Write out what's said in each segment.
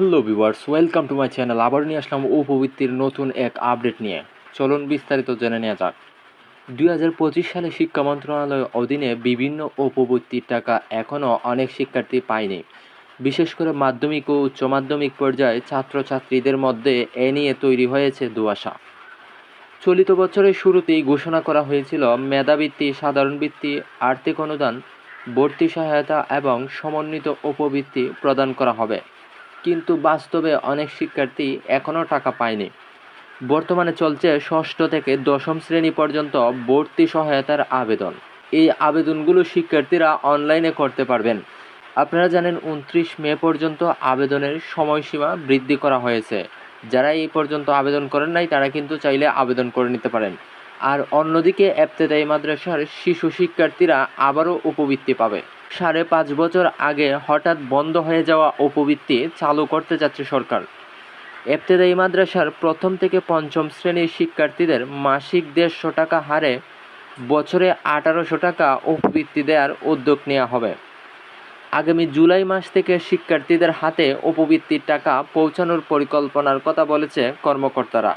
Hello viewers, welcome to my channel. আবার নিয়ে আসলাম উপবৃত্তির নতুন এক আপডেট নিয়ে। চলুন বিস্তারিত জেনে নেওয়া যাক। দুই হাজার পঁচিশ সালে শিক্ষা মন্ত্রণালয়ের অধীনে বিভিন্ন উপবৃত্তির টাকা এখনও অনেক শিক্ষার্থী পায়নি। বিশেষ করে মাধ্যমিক ও উচ্চ মাধ্যমিক পর্যায়ে ছাত্রছাত্রীদের মধ্যে এ নিয়ে তৈরি হয়েছে দুয়াশা চলিত বছরের শুরুতেই ঘোষণা করা হয়েছিল, মেধাবৃত্তি, সাধারণ বৃত্তি, আর্থিক অনুদান, ভর্তি সহায়তা এবং সমন্বিত উপবৃত্তি প্রদান করা হবে। কিন্তু বাস্তবে অনেক শিক্ষার্থী এখনও টাকা পায়নি। বর্তমানে চলছে ষষ্ঠ থেকে দশম শ্রেণি পর্যন্ত ভর্তি সহায়তার আবেদন। এই আবেদনগুলো শিক্ষার্থীরা অনলাইনে করতে পারবেন। আপনারা জানেন উনত্রিশ মে পর্যন্ত আবেদনের সময়সীমা বৃদ্ধি করা হয়েছে। যারা এই পর্যন্ত আবেদন করেন নাই, তারা কিন্তু চাইলে আবেদন করে নিতে পারেন। আর অন্যদিকে এফতেদায়ী মাদ্রাসার শিশু শিক্ষার্থীরা আবারও উপবৃত্তি পাবে। সাড়ে পাঁচ বছর আগে হঠাৎ বন্ধ হয়ে যাওয়া উপবৃত্তি চালু করতে যাচ্ছে সরকার। এফতেদায়ী মাদ্রাসার প্রথম থেকে পঞ্চম শ্রেণির শিক্ষার্থীদের মাসিক দেড়শো টাকা হারে বছরে আঠারোশো টাকা উপবৃত্তি দেওয়ার উদ্যোগ নেওয়া হবে। আগামী জুলাই মাস থেকে শিক্ষার্থীদের হাতে উপবৃত্তির টাকা পৌঁছানোর পরিকল্পনার কথা বলেছে কর্মকর্তারা।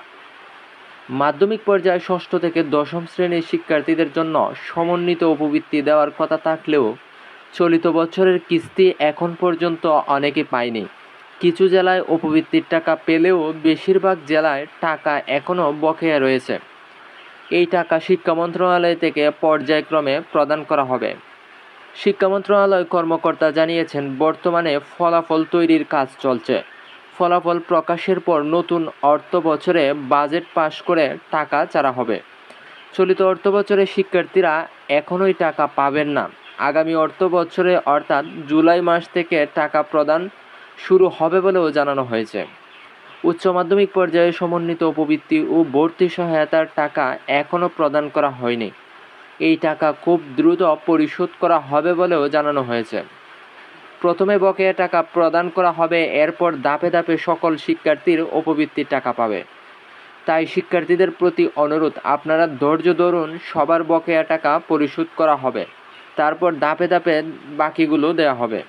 মাধ্যমিক পর্যায়ে ষষ্ঠ থেকে দশম শ্রেণির শিক্ষার্থীদের জন্য সমন্বিত উপবৃত্তি দেওয়ার কথা থাকলেও চলিত বছরের কিস্তি এখন পর্যন্ত অনেকে পায়নি। কিছু জেলায় উপবৃত্তির টাকা পেলেও বেশিরভাগ জেলায় টাকা এখনও বকেয়া রয়েছে। এই টাকা শিক্ষা মন্ত্রণালয় থেকে পর্যায়ক্রমে প্রদান করা হবে। শিক্ষা মন্ত্রণালয় কর্মকর্তা জানিয়েছেন, বর্তমানে ফলাফল তৈরির কাজ চলছে। ফলাফল প্রকাশের পর নতুন অর্থ বছরে বাজেট পাশ করে টাকা চারা হবে। চলিত অর্থ বছরে শিক্ষার্থীরা এখনোই টাকা পাবেন না। আগামী অর্থ বছরে, অর্থাৎ জুলাই মাস থেকে টাকা প্রদান শুরু হবে বলেও জানানো হয়েছে। উচ্চ মাধ্যমিক পর্যায়ে সমন্বিত উপবৃত্তি ও ভর্তি সহায়তার টাকা এখনও প্রদান করা হয়নি। এই টাকা খুব দ্রুত পরিশোধ করা হবে বলেও জানানো হয়েছে। প্রথমে বকেয়া টাকা প্রদান করা হবে, এরপর ধাপে ধাপে সকল শিক্ষার্থীর উপবৃত্তির টাকা পাবে। তাই শিক্ষার্থীদের প্রতি অনুরোধ, আপনারা ধৈর্য ধরুন, সবার বকেয়া টাকা পরিশোধ করা হবে। তারপর ধাপে ধাপে বাকিগুলো দেওয়া হবে।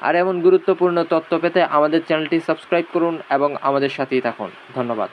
আর এমন গুরুত্বপূর্ণ তথ্য পেতে আমাদের চ্যানেলটি সাবস্ক্রাইব করুন এবং আমাদের সাথেই থাকুন। ধন্যবাদ।